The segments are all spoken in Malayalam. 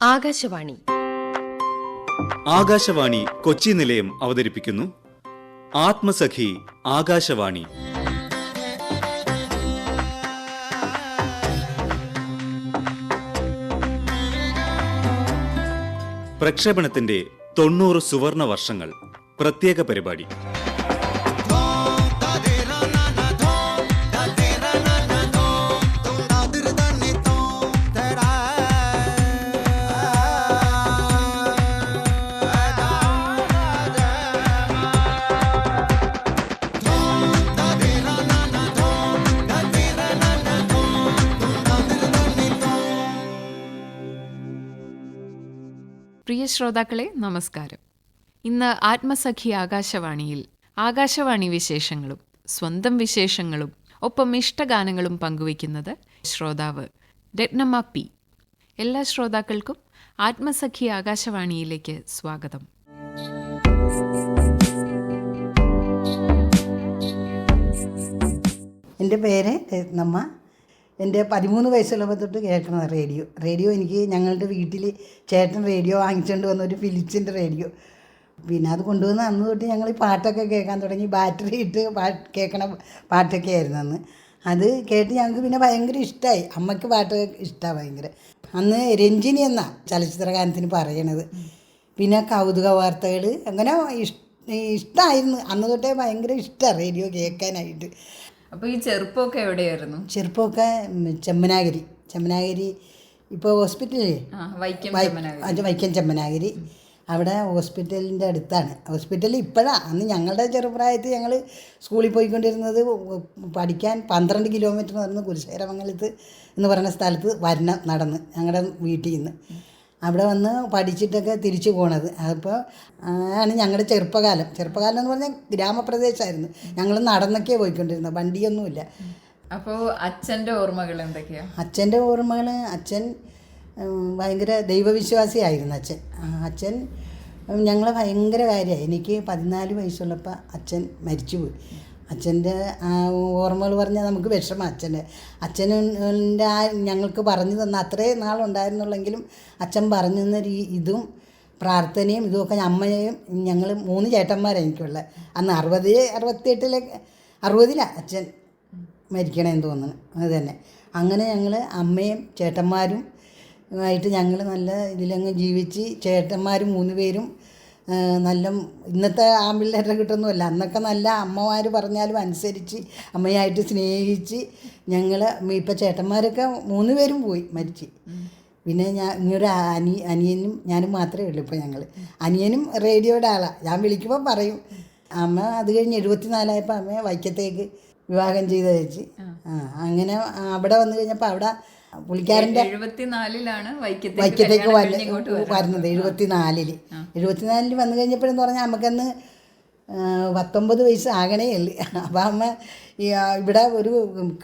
ആകാശവാണി. ആകാശവാണി കൊച്ചി നിലയം അവതരിപ്പിക്കുന്നു. ആത്മസഖി ആകാശവാണി. പ്രക്ഷേപണത്തിന്റെ തൊണ്ണൂറ് സുവർണ വർഷങ്ങൾ. പ്രത്യേക പരിപാടി. ശ്രോതാക്കളെ നമസ്കാരം. ഇന്ന് ആത്മസഖി ആകാശവാണിയിൽ ആകാശവാണി വിശേഷങ്ങളും സ്വന്തം വിശേഷങ്ങളും ഒപ്പം ഇഷ്ടഗാനങ്ങളും പങ്കുവയ്ക്കുന്നത് ശ്രോതാവ് രത്നമ്മ പി. എല്ലാ ശ്രോതാക്കൾക്കും ആത്മസഖി ആകാശവാണിയിലേക്ക് സ്വാഗതം. എന്റെ പേര് രത്നമ്മ. എന്റെ പതിമൂന്ന് വയസ്സുള്ളപ്പോൾ തൊട്ട് കേൾക്കണം റേഡിയോ. റേഡിയോ എനിക്ക് ഞങ്ങളുടെ വീട്ടിൽ ചേട്ടൻ റേഡിയോ വാങ്ങിച്ചുകൊണ്ട് വന്ന ഒരു ഫിലിപ്സിന്റെ റേഡിയോ. പിന്നെ അത് കൊണ്ടുവന്ന് അന്ന് തൊട്ട് ഞങ്ങൾ ഈ പാട്ടൊക്കെ കേൾക്കാൻ തുടങ്ങി. ബാറ്ററി ഇട്ട് പാ കേൾക്കണ പാട്ടൊക്കെ ആയിരുന്നു അന്ന്. അത് കേട്ട് ഞങ്ങൾക്ക് പിന്നെ ഭയങ്കര ഇഷ്ടമായി അമ്മയ്ക്ക് പാട്ട് ഇഷ്ടമാണ് ഭയങ്കര. അന്ന് രഞ്ജിനി എന്ന ചലച്ചിത്ര ഗാനത്തിന് പറയണത്. പിന്നെ കൗതുക വാർത്തകൾ അങ്ങനെ ഇഷ് ഇഷ്ടമായിരുന്നു അന്ന് തൊട്ടേ ഭയങ്കര ഇഷ്ടമാണ് റേഡിയോ കേൾക്കാനായിട്ട്. അപ്പോൾ ഈ ചെറുപ്പമൊക്കെ എവിടെയായിരുന്നു? ചെറുപ്പമൊക്കെ ചെമ്മനാഗിരി. ചെമ്മനാഗിരി ഇപ്പോൾ ഹോസ്പിറ്റലിൽ വൈക്കം അത് വൈക്കം ചെമ്മനാഗിരി. അവിടെ ഹോസ്പിറ്റലിന്റെ അടുത്താണ്. ഹോസ്പിറ്റലിൽ ഇപ്പോഴാണ് അന്ന് ഞങ്ങളുടെ ചെറുപ്രായത്തിൽ ഞങ്ങൾ സ്കൂളിൽ പോയിക്കൊണ്ടിരുന്നത് പഠിക്കാൻ പന്ത്രണ്ട് കിലോമീറ്റർ നടന്ന് കുരിശേരമംഗലത്ത് എന്ന് പറയുന്ന സ്ഥലത്ത് വരണം നടന്ന് ഞങ്ങളുടെ വീട്ടിൽ നിന്ന്. അവിടെ വന്ന് പഠിച്ചിട്ടൊക്കെ തിരിച്ചു പോണത്. അപ്പോൾ ആണ് ഞങ്ങളുടെ ചെറുപ്പകാലം. ചെറുപ്പകാലം എന്ന് പറഞ്ഞാൽ ഗ്രാമപ്രദേശമായിരുന്നു ഞങ്ങൾ നടന്നൊക്കെ പോയിക്കൊണ്ടിരുന്നത്. വണ്ടിയൊന്നുമില്ല. അപ്പോൾ അച്ഛന്റെ ഓർമ്മകൾ എന്തൊക്കെയാണ് അച്ഛന്റെ ഓർമ്മകൾ അച്ഛൻ ഭയങ്കര ദൈവവിശ്വാസിയായിരുന്നു അച്ഛൻ. അച്ഛൻ ഞങ്ങൾ ഭയങ്കര കാര്യമായി എനിക്ക് പതിനാല് വയസ്സുള്ളപ്പോൾ അച്ഛൻ മരിച്ചുപോയി. അച്ഛന്റെ ഓർമ്മകൾ പറഞ്ഞാൽ നമുക്ക് വിഷമം അച്ഛന്റെ. അച്ഛന്റെ ആ ഞങ്ങൾക്ക് പറഞ്ഞു തന്ന അത്രയും നാളുണ്ടായിരുന്നുള്ളെങ്കിലും അച്ഛൻ പറഞ്ഞു തന്ന രീ- ഇതും പ്രാർത്ഥനയും ഇതുമൊക്കെ അമ്മയെയും ഞങ്ങൾ മൂന്ന് ചേട്ടന്മാരാണ് എനിക്കുള്ളത്. അന്ന് അറുപത് അറുപത്തിയെട്ടിലെ അറുപതിലാണ് അച്ഛൻ മരിക്കണമെന്ന് തോന്നുന്നു. അത് തന്നെ. അങ്ങനെ ഞങ്ങൾ അമ്മയും ചേട്ടന്മാരും ആയിട്ട് ഞങ്ങൾ നല്ല ഇതിലങ്ങ് ജീവിച്ച് ചേട്ടന്മാരും മൂന്ന് പേരും നല്ല ഇന്നത്തെ ആമ്പിള്ളേരുടെ കിട്ടൊന്നുമല്ല. അന്നൊക്കെ നല്ല അമ്മമാർ പറഞ്ഞാലും അനുസരിച്ച് അമ്മയായിട്ട് സ്നേഹിച്ച് ഞങ്ങൾ ഇപ്പം ചേട്ടന്മാരൊക്കെ മൂന്ന് പേരും പോയി മരിച്ച്. പിന്നെ ഞാൻ ഇങ്ങനൊരു അനി അനിയനും ഞാനും മാത്രമേ ഉള്ളൂ ഇപ്പോൾ ഞങ്ങൾ അനിയനും റേഡിയോയുടെ ആളാണ് ഞാൻ വിളിക്കുമ്പോൾ പറയും അമ്മ അത് കഴിഞ്ഞ് എഴുപത്തിനാലായപ്പോൾ അമ്മയെ വൈക്കത്തേക്ക് വിവാഹം ചെയ്ത് വെച്ച് ആ അങ്ങനെ അവിടെ വന്നു കഴിഞ്ഞപ്പോൾ അവിടെ പുള്ളിക്കാരന്റെ എഴുപത്തിനാലിലാണ് വൈക്കത്തേക്ക് വരുന്നത്. എഴുപത്തിനാലിൽ. എഴുപത്തിനാലിൽ എഴുപത്തിനാലിൽ വന്നു കഴിഞ്ഞപ്പോഴെന്ന് പറഞ്ഞാൽ നമുക്കന്ന് പത്തൊമ്പത് വയസ്സ് ആകണേ ഉള്ളു. അപ്പം അമ്മ ഇവിടെ ഒരു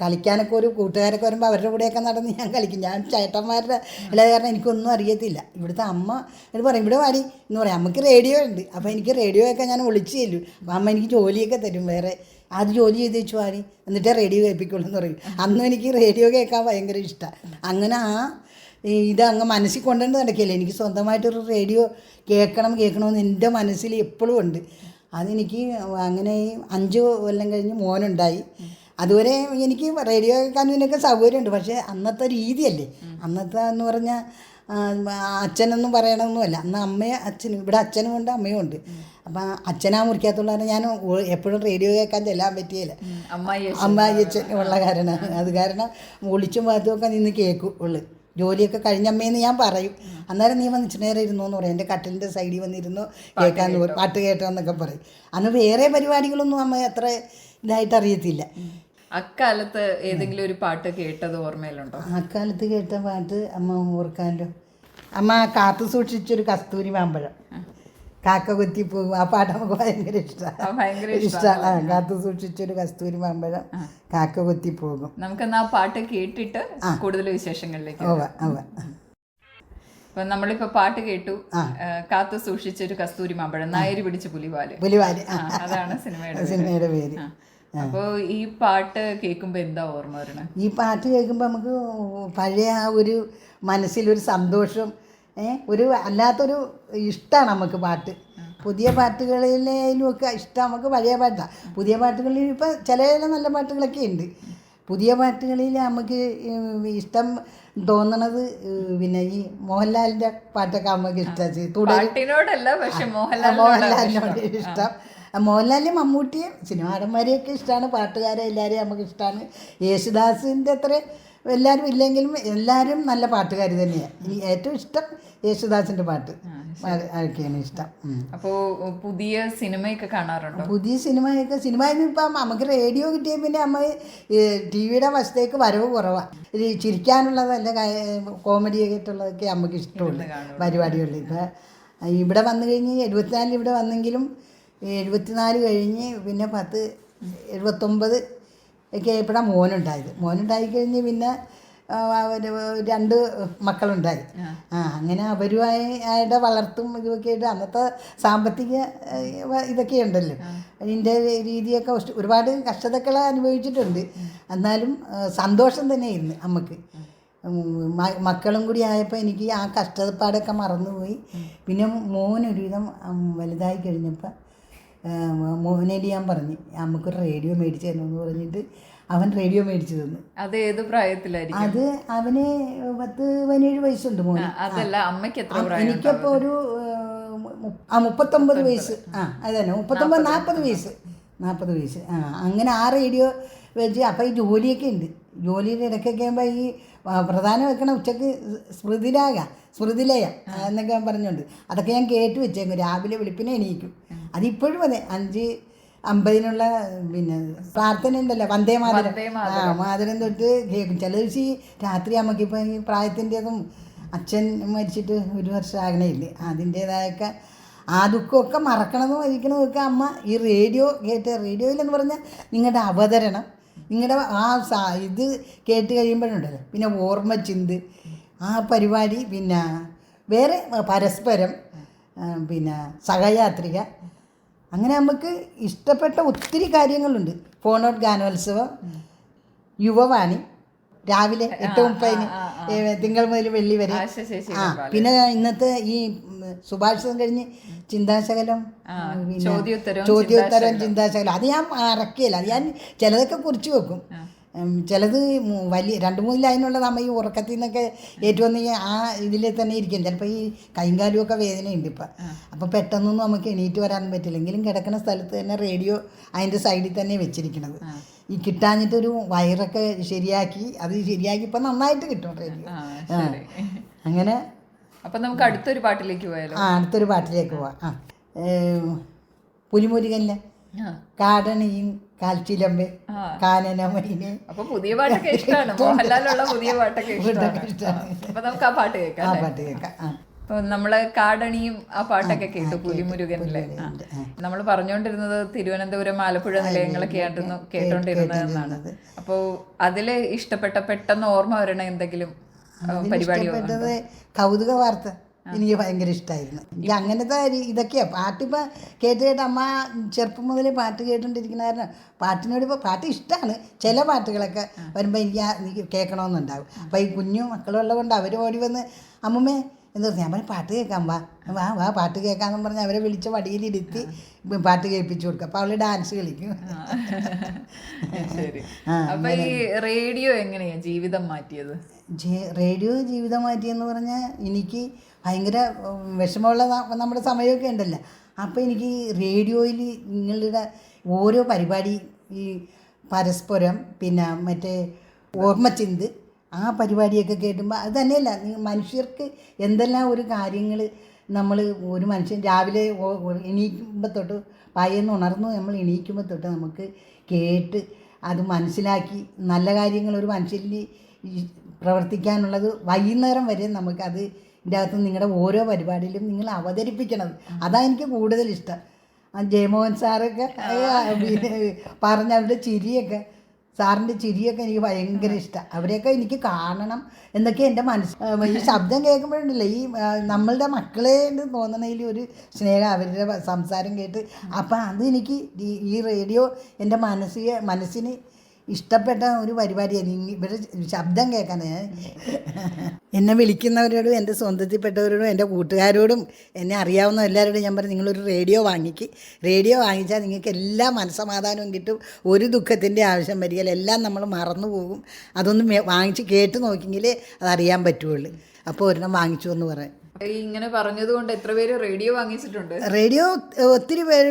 കളിക്കാനൊക്കെ ഒരു കൂട്ടുകാരൊക്കെ വരുമ്പോൾ അവരുടെ കൂടെയൊക്കെ നടന്ന് ഞാൻ കളിക്കും. ഞാൻ ചേട്ടന്മാരുടെ അല്ലാതെ കാരണം എനിക്കൊന്നും അറിയത്തില്ല. ഇവിടുത്തെ അമ്മ എന്ന് പറയും ഇവിടെ വാടി എന്ന് പറയും. നമുക്ക് റേഡിയോ ഉണ്ട്. അപ്പോൾ എനിക്ക് റേഡിയോ ഒക്കെ ഞാൻ വിളിച്ചു ചെല്ലും അപ്പം അമ്മ എനിക്ക് ജോലിയൊക്കെ തരും വേറെ അത് ജോലി ചെയ്ത് വെച്ചു വാടി എന്നിട്ടേ റേഡിയോ കേൾപ്പിക്കുള്ളൂ എന്ന് പറയും. അന്നും എനിക്ക് റേഡിയോ കേൾക്കാൻ ഭയങ്കര ഇഷ്ടമാണ് അങ്ങനെ ആ ഇത് അങ്ങ് മനസ്സിൽ കൊണ്ടുവന്ന് നടക്കില്ല? എനിക്ക് സ്വന്തമായിട്ടൊരു റേഡിയോ കേൾക്കണം കേൾക്കണമെന്ന് എന്റെ മനസ്സിൽ എപ്പോഴും ഉണ്ട്. അതെനിക്ക് അങ്ങനെ അഞ്ച് കൊല്ലം കഴിഞ്ഞ് മോനുണ്ടായി. അതുവരെ എനിക്ക് റേഡിയോ കേൾക്കാനും ഇതിനൊക്കെ സൗകര്യമുണ്ട്. പക്ഷേ അന്നത്തെ രീതിയല്ലേ? അന്നത്തെ എന്ന് പറഞ്ഞാൽ അച്ഛനൊന്നും പറയണമെന്നുമല്ല അന്ന് അമ്മയെ അച്ഛനും ഇവിടെ അച്ഛനും ഉണ്ട് അമ്മയും ഉണ്ട്. അപ്പം അച്ഛനാ മുറിക്കകത്തുള്ള ഞാൻ എപ്പോഴും റേഡിയോ കേൾക്കാൻ ചെല്ലാൻ പറ്റിയില്ല അമ്മായി അമ്മായി അച്ഛൻ ഉള്ള കാരണം. അത് കാരണം ഒളിച്ചും പാത്തുമൊക്കെ നിന്ന് കേൾക്കും ഉള്ളു. ജോലിയൊക്കെ കഴിഞ്ഞ അമ്മയെന്ന് ഞാൻ പറയും. അന്നേരം നീ വന്ന് ഇച്ചിരി നേരം ഇരുന്നു എന്ന് പറയും. എന്റെ കട്ടിലിന്റെ സൈഡിൽ വന്നിരുന്നു കേൾക്കാൻ പറയും പാട്ട് കേട്ടോന്നൊക്കെ പറയും. അന്ന് വേറെ പരിപാടികളൊന്നും അമ്മ അത്ര ഇതായിട്ട് അറിയത്തില്ല. അക്കാലത്ത് ഏതെങ്കിലും ഒരു പാട്ട് കേട്ടത് ഓർമ്മയിലുണ്ടോ? അക്കാലത്ത് കേട്ട പാട്ട് അമ്മ ഓർക്കാലോ. അമ്മ കാത്തു സൂക്ഷിച്ചൊരു കസ്തൂരി മാമ്പഴം. കാക്ക കുത്തി പോകും ആ പാട്ട് നമുക്ക് ഭയങ്കര ഇഷ്ടമാണ് ഭയങ്കര ഇഷ്ടമാണ് കാത്തു സൂക്ഷിച്ചൊരു കസ്തൂരി മാമ്പഴം കാക്ക കുത്തി പോകും. നമുക്കെന്നാ ആ പാട്ട് കേട്ടിട്ട് കൂടുതൽ വിശേഷങ്ങളിലേക്ക് അപ്പൊ നമ്മളിപ്പോ പാട്ട് കേട്ടു. കാത്തു സൂക്ഷിച്ചൊരു കസ്തൂരി മാമ്പഴം നായരി പിടിച്ച് പുലിവാൽ. പുലിവാൽ അതാണ് സിനിമയുടെ. സിനിമയുടെ പേര്. അപ്പോ ഈ പാട്ട് കേൾക്കുമ്പോ എന്താ ഓർമ്മ വരണേ? ഈ പാട്ട് കേൾക്കുമ്പോൾ നമുക്ക് പഴയ ആ ഒരു മനസ്സിലൊരു സന്തോഷം ഏഹ് ഒരു അല്ലാത്തൊരു ഇഷ്ടമാണ് നമുക്ക് പാട്ട്. പുതിയ പാട്ടുകളിലും ഒക്കെ ഇഷ്ടം നമുക്ക് പഴയ പാട്ടാണ് പുതിയ പാട്ടുകളിൽ ഇപ്പം ചില ചില നല്ല പാട്ടുകളൊക്കെ ഉണ്ട്. പുതിയ പാട്ടുകളിൽ നമുക്ക് ഇഷ്ടം തോന്നണത് പിന്നെ ഈ മോഹൻലാലിന്റെ പാട്ടൊക്കെ നമുക്ക് ഇഷ്ടമാണ് തുടരും മോഹൻലാൽ മോഹൻലാലിനോട് ഇഷ്ടം. മോഹൻലാലിനും മമ്മൂട്ടിയും സിനിമാടന്മാരെയൊക്കെ ഇഷ്ടമാണ് പാട്ടുകാരെ എല്ലാവരെയും നമുക്ക് ഇഷ്ടമാണ് യേശുദാസിന്റെ അത്ര എല്ലാവരും ഇല്ലെങ്കിലും എല്ലാവരും നല്ല പാട്ടുകാർ തന്നെയാണ് ഈ ഏറ്റവും ഇഷ്ടം യേശുദാസിന്റെ പാട്ട്. അതൊക്കെയാണ് ഇഷ്ടം. അപ്പോൾ പുതിയ സിനിമയൊക്കെ കാണാറുണ്ടോ? പുതിയ സിനിമയൊക്കെ സിനിമ ഇപ്പം നമുക്ക് റേഡിയോ കിട്ടിയ പിന്നെ നമ്മൾ ടി വിയുടെ വശത്തേക്ക് വരവ് കുറവാണ് ചിരിക്കാനുള്ളതല്ല കോമഡി ആയിട്ടുള്ളതൊക്കെ നമുക്ക് ഇഷ്ടമുള്ളൂ പരിപാടികളിൽ. ഇപ്പം ഇവിടെ വന്നു കഴിഞ്ഞ് എഴുപത്തിനാലിൽ ഇവിടെ വന്നെങ്കിലും എഴുപത്തിനാല് കഴിഞ്ഞ് പിന്നെ പത്ത് എഴുപത്തൊമ്പത് ഒക്കെ ആയപ്പോഴാണ് മോനുണ്ടായത്. മോനുണ്ടായി കഴിഞ്ഞ് പിന്നെ രണ്ട് മക്കളുണ്ടായി. ആ. അങ്ങനെ അവരുമായി ആയിട്ട് വളർത്തും ഇതൊക്കെ ആയിട്ട് അന്നത്തെ സാമ്പത്തിക ഇതൊക്കെ ഉണ്ടല്ലോ. അതിന്റെ രീതിയൊക്കെ ഒരുപാട് കഷ്ടതകൾ അനുഭവിച്ചിട്ടുണ്ട്. എന്നാലും സന്തോഷം തന്നെയായിരുന്നു അമ്മയ്ക്ക്. നമുക്ക് മക്കളും കൂടി ആയപ്പോൾ എനിക്ക് ആ കഷ്ടപ്പാടൊക്കെ മറന്നുപോയി. പിന്നെ മോനൊരുവിധം വലുതായി കഴിഞ്ഞപ്പോൾ മോനേലി ഞാൻ പറഞ്ഞു നമുക്ക് റേഡിയോ മേടിച്ച് തരണമെന്ന് പറഞ്ഞിട്ട് അവൻ റേഡിയോ മേടിച്ചു തന്നു. അത് ഏത് പ്രായത്തിലായിരിക്കും? അത് അവന് പത്ത് പതിനേഴ് വയസ്സുണ്ട് മോന്. അതല്ല അമ്മയ്ക്ക് എത്ര എനിക്കപ്പോൾ ഒരു ആ മുപ്പത്തൊമ്പത് വയസ്സ്. ആ അത് തന്നെ മുപ്പത്തൊമ്പത് നാൽപ്പത് വയസ്സ്. നാൽപ്പത് വയസ്സ്. ആ അങ്ങനെ ആ റേഡിയോ വെച്ച് അപ്പോൾ ഈ ജോലിയൊക്കെ ഉണ്ട്. ജോലിയുടെ ഇടയ്ക്കൊക്കെ ആകുമ്പോൾ ഈ പ്രധാനം വെക്കണ ഉച്ചയ്ക്ക് സ്മൃതിരാഗ സ്മൃതിലയ എന്നൊക്കെ ഞാൻ പറഞ്ഞുകൊണ്ട് അതൊക്കെ ഞാൻ കേട്ട് വെച്ചേക്കും. രാവിലെ വെളുപ്പിനെ എണീക്കും. അതിപ്പോഴും അതെ അഞ്ച് അമ്പതിനുള്ള പിന്നെ പ്രാർത്ഥന ഉണ്ടല്ലോ വന്ദേ മാതരം. ആ മാതരം തൊട്ട് കേൾക്കും. ചില ദിവസം ഈ രാത്രി അമ്മക്കിപ്പോൾ ഈ പ്രായത്തിന്റെതും അച്ഛൻ മരിച്ചിട്ട് ഒരു വർഷം ആകണേയില്ലേ അതിന്റേതായൊക്കെ ആ ദുഃഖമൊക്കെ മറക്കണതും ഇരിക്കണമൊക്കെ അമ്മ ഈ റേഡിയോ കേട്ട് റേഡിയോയിലെന്ന് പറഞ്ഞാൽ നിങ്ങളുടെ അവതരണം. നിങ്ങളുടെ ആ സാ ഇത് കേട്ട് കഴിയുമ്പോഴുണ്ടല്ലോ. പിന്നെ ഓർമ്മ ചിന്ത്. ആ പരിപാടി പിന്നെ വേറെ പരസ്പരം പിന്നെ സഹയാത്രിക. അങ്ങനെ നമുക്ക് ഇഷ്ടപ്പെട്ട ഒത്തിരി കാര്യങ്ങളുണ്ട്. ഫോണോട്ട് ഗാനോത്സവം യുവവാണി രാവിലെ എട്ട് മുപ്പതിന് തിങ്കൾ മുതൽ വെള്ളി വരെ. ആ പിന്നെ ഇന്നത്തെ ഈ സുഭാഷിതം കഴിഞ്ഞ് ചിന്താശകലം ചോദ്യോത്തരം ചിന്താശകലം. അത് ഞാൻ അറക്കിയല്ല അത് ഞാൻ ചിലതൊക്കെ കുറിച്ച് വെക്കും. ചിലത് വലിയ രണ്ട് മൂന്ന് ലൈനുള്ള നമ്മൾ ഈ ഉറക്കത്തിൽ നിന്നൊക്കെ ഏറ്റവും ആ ഇതിൽ തന്നെ ഇരിക്കും. ചിലപ്പോൾ ഈ കൈകാലുമൊക്കെ വേദനയുണ്ട് ഇപ്പം. അപ്പോൾ പെട്ടെന്നൊന്നും നമുക്ക് എണീറ്റ് വരാൻ പറ്റില്ല. എങ്കിലും കിടക്കുന്ന സ്ഥലത്ത് തന്നെ റേഡിയോ അതിന്റെ സൈഡിൽ തന്നെ വെച്ചിരിക്കണത്. ഈ കിട്ടാഞ്ഞിട്ടൊരു വയറൊക്കെ ശരിയാക്കി അത് ശരിയാക്കി ഇപ്പം നന്നായിട്ട് കിട്ടും അങ്ങനെ അപ്പം നമുക്ക് അടുത്തൊരു പാട്ടിലേക്ക് പോയാലോ? ആ അടുത്തൊരു പാട്ടിലേക്ക് പോവാം. ആ. പുലിമുരുകനിലെ. കാടണിയും കാൽച്ചിലമ്പെ കാനനമൈനെ അപ്പൊ പുതിയ പാട്ടൊക്കെ ഇഷ്ടമാണ്. മോഹൻലാലുള്ള പുതിയ പാട്ടൊക്കെ ഇഷ്ടമാണ്. അപ്പൊ നമുക്ക് ആ പാട്ട് കേൾക്കാം ആ പാട്ട് കേൾക്കാം. നമ്മൾ കാടണിയും ആ പാട്ടൊക്കെ കേട്ടു പുലിമുരുകനിലെ. നമ്മൾ പറഞ്ഞുകൊണ്ടിരുന്നത് തിരുവനന്തപുരം ആലപ്പുഴ നിലയങ്ങളൊക്കെ ആയിരുന്നു കേട്ടോണ്ടിരുന്നതെന്നാണ് അപ്പോ അതിൽ ഇഷ്ടപ്പെട്ട പെട്ടെന്ന് ഓർമ്മ വരണ എന്തെങ്കിലും പരിപാടി കൗതുക വാർത്ത എനിക്ക് ഭയങ്കര ഇഷ്ടമായിരുന്നു എനിക്ക് അങ്ങനത്തെ ഇതൊക്കെയാ പാട്ടിപ്പോൾ കേട്ട് കേട്ട് അമ്മ ചെറുപ്പം മുതലേ പാട്ട് കേട്ടുകൊണ്ടിരിക്കുന്ന കാരണം പാട്ടിനോട് ഇപ്പോൾ പാട്ട് ഇഷ്ടമാണ് ചില പാട്ടുകളൊക്കെ വരുമ്പോൾ എനിക്ക് കേൾക്കണമെന്നുണ്ടാവും അപ്പോൾ ഈ കുഞ്ഞു മക്കളുള്ളത് കൊണ്ട് അവർ ഓടി വന്ന് അമ്മമ്മേ എന്താ ഞാൻ പറഞ്ഞു പാട്ട് കേൾക്കാം വാ. വാ വാ പാട്ട് കേൾക്കാമെന്ന് പറഞ്ഞ് അവരെ വിളിച്ച വടിയിലിരുത്തി പാട്ട് കേൾപ്പിച്ചു കൊടുക്കും. അപ്പോൾ അവൾ ഡാൻസ് കളിക്കും. അപ്പൊ ഈ റേഡിയോ എങ്ങനെയാ ജീവിതം മാറ്റിയത്? റേഡിയോ ജീവിതം മാറ്റിയെന്ന് പറഞ്ഞാൽ എനിക്ക് ഭയങ്കര വിഷമമുള്ള നമ്മുടെ സമയമൊക്കെ ഉണ്ടല്ലോ. അപ്പോൾ എനിക്ക് റേഡിയോയിൽ നിങ്ങളുടെ ഓരോ പരിപാടി ഈ പരസ്പരം പിന്നെ മറ്റേ ഓർമ്മച്ചിന്ത് ആ പരിപാടിയൊക്കെ കേൾക്കുമ്പോൾ അത് തന്നെയല്ല മനുഷ്യർക്ക് എന്തെല്ലാം ഒരു കാര്യങ്ങൾ നമ്മൾ ഒരു മനുഷ്യൻ രാവിലെ എണീക്കുമ്പോൾ തൊട്ട് പായെന്ന് ഉണർന്നു നമ്മൾ എണീക്കുമ്പോൾ തൊട്ട് നമുക്ക് കേട്ട് അത് മനസ്സിലാക്കി നല്ല കാര്യങ്ങൾ ഒരു മനുഷ്യരിൽ പ്രവർത്തിക്കാനുള്ളത് വൈകുന്നേരം വരെ നമുക്കത് ഇതിന്റെ അകത്ത് നിങ്ങളുടെ ഓരോ പരിപാടിയിലും നിങ്ങൾ അവതരിപ്പിക്കണത് അതാണ് എനിക്ക് കൂടുതൽ ഇഷ്ടം. ജയമോഹൻ സാറൊക്കെ പറഞ്ഞ അവരുടെ ചിരിയൊക്കെ സാറിന്റെ ചിരിയൊക്കെ എനിക്ക് ഭയങ്കര ഇഷ്ടം. അവരെയൊക്കെ എനിക്ക് കാണണം എന്നൊക്കെ എന്റെ മനസ്സ് ഈ ശബ്ദം കേൾക്കുമ്പോഴുണ്ടല്ലോ ഈ നമ്മളുടെ മക്കളെ തോന്നണതിൽ ഒരു സ്നേഹം അവരുടെ സംസാരം കേട്ട്. അപ്പം അത് എനിക്ക് ഈ- ഈ റേഡിയോ എന്റെ മനസ്സിനെ മനസ്സിന് ഇഷ്ടപ്പെട്ട ഒരു പരിപാടിയായിരുന്നു ഇവരുടെ ശബ്ദം കേൾക്കാൻ എന്നെ വിളിക്കുന്നവരോടും എന്റെ സ്വന്തത്തിൽപ്പെട്ടവരോടും എന്റെ കൂട്ടുകാരോടും എന്നെ അറിയാവുന്ന എല്ലാവരോടും ഞാൻ പറഞ്ഞു നിങ്ങളൊരു റേഡിയോ വാങ്ങിക്ക്. റേഡിയോ വാങ്ങിച്ചാൽ നിങ്ങൾക്ക് എല്ലാ മനസ്സമാധാനവും കിട്ടും. ഒരു ദുഃഖത്തിന്റെ ആവശ്യം വരികയില്ല. എല്ലാം നമ്മൾ മറന്നു പോകും. അതൊന്ന് വാങ്ങിച്ച് കേട്ട് നോക്കിയെങ്കിലേ അതറിയാൻ പറ്റുള്ളൂ. അപ്പോൾ ഒരെണ്ണം വാങ്ങിച്ചു എന്ന് പറയും. ഇങ്ങനെ പറഞ്ഞതുകൊണ്ട് എത്ര പേര് റേഡിയോ വാങ്ങിച്ചിട്ടുണ്ട്? റേഡിയോ ഒത്തിരി പേര്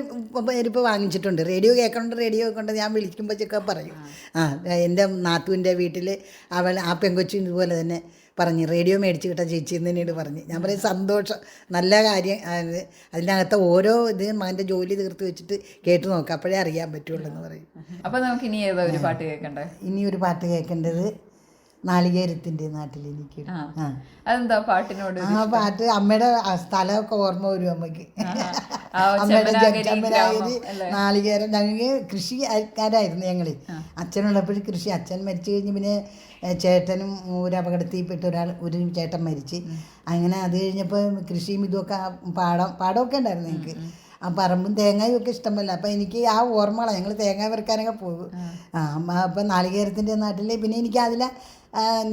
പേരിപ്പോൾ വാങ്ങിച്ചിട്ടുണ്ട്. റേഡിയോ കേൾക്കണുണ്ട് റേഡിയോ കേൾക്കണ്ട് ഞാൻ വിളിക്കുമ്പോഴൊക്കെ പറയും. ആ എന്റെ നാത്തുവിന്റെ വീട്ടിൽ അവൾ ആ പെങ്കൊച്ചു ഇതുപോലെ തന്നെ പറഞ്ഞു റേഡിയോ മേടിച്ച് കിട്ടാൻ ചേച്ചി എന്ന് എന്നോട് പറഞ്ഞു. ഞാൻ പറയും സന്തോഷം നല്ല കാര്യം. അത് അതിനകത്ത് ഓരോ ഇത് മകന്റെ ജോലി തീർത്ത് വെച്ചിട്ട് കേട്ട് നോക്കാം അപ്പോഴേ അറിയാൻ പറ്റുള്ളൂ എന്ന് പറയും. അപ്പോൾ നമുക്ക് ഇനി ഏതാ ഒരു പാട്ട് കേൾക്കണ്ടേ? ഇനി ഒരു പാട്ട് കേൾക്കേണ്ടത് നാളികേരത്തിന്റെ നാട്ടിൽ എനിക്ക് അതെന്താ പാട്ടിനോട് ആ പാട്ട് അമ്മയുടെ സ്ഥലമൊക്കെ ഓർമ്മ വരും അമ്മയ്ക്ക്. അമ്മയുടെ അല്ലേ? നാളികേരം. ഞങ്ങൾക്ക് കൃഷിക്കാരായിരുന്നു ഞങ്ങൾ. അച്ഛനുള്ളപ്പോഴും കൃഷി. അച്ഛൻ മരിച്ചു കഴിഞ്ഞ് പിന്നെ ചേട്ടനും ഒരു അപകടത്തിൽപ്പെട്ട് ഒരാൾ ഒരു ചേട്ടൻ മരിച്ച്. അങ്ങനെ അത് കഴിഞ്ഞപ്പോൾ കൃഷിയും ഇതുമൊക്കെ പാടം പാടമൊക്കെ ഉണ്ടായിരുന്നു ഞങ്ങൾക്ക് ആ പറമ്പും തേങ്ങയും ഒക്കെ ഇഷ്ടമല്ല? അപ്പം എനിക്ക് ആ ഓർമ്മകളാണ് ഞങ്ങൾ തേങ്ങ വെറുക്കാനൊക്കെ പോകും. ആ. അമ്മ അപ്പം നാളികേരത്തിന്റെ നാട്ടിൽ പിന്നെ എനിക്ക് അതിലെ